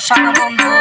পাইলা পাশান বন্ধু।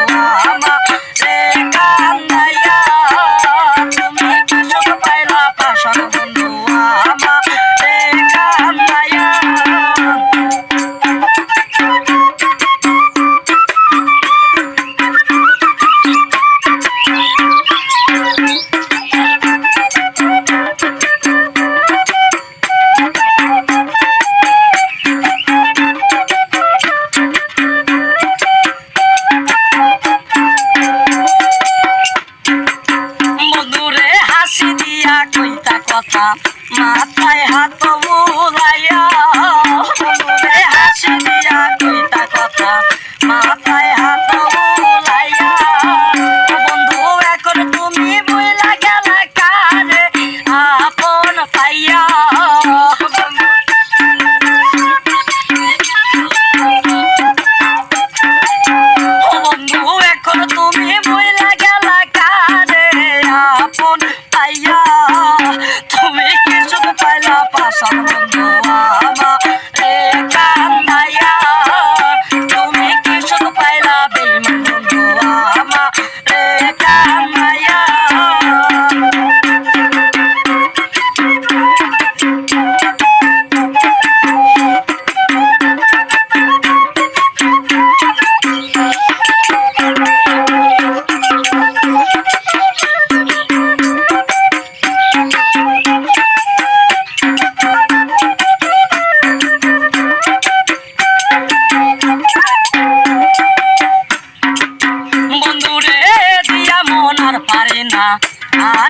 কথা মাথায় হাত বুলাইয়া হাসি দিয়া কইতা কথা মাথায় সমাধান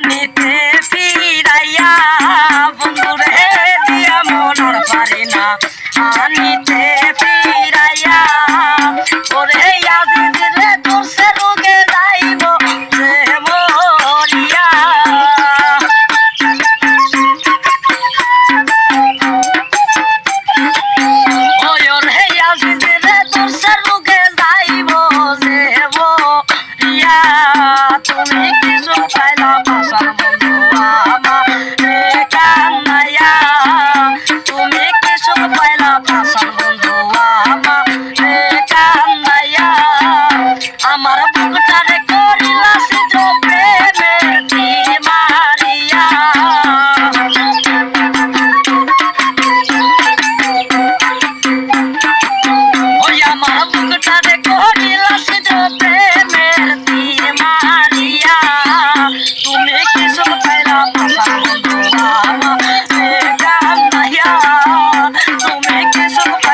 পিতে ফিরাইয়া বন্ধুরে দিয়া মনর পারি না আনি Gracias.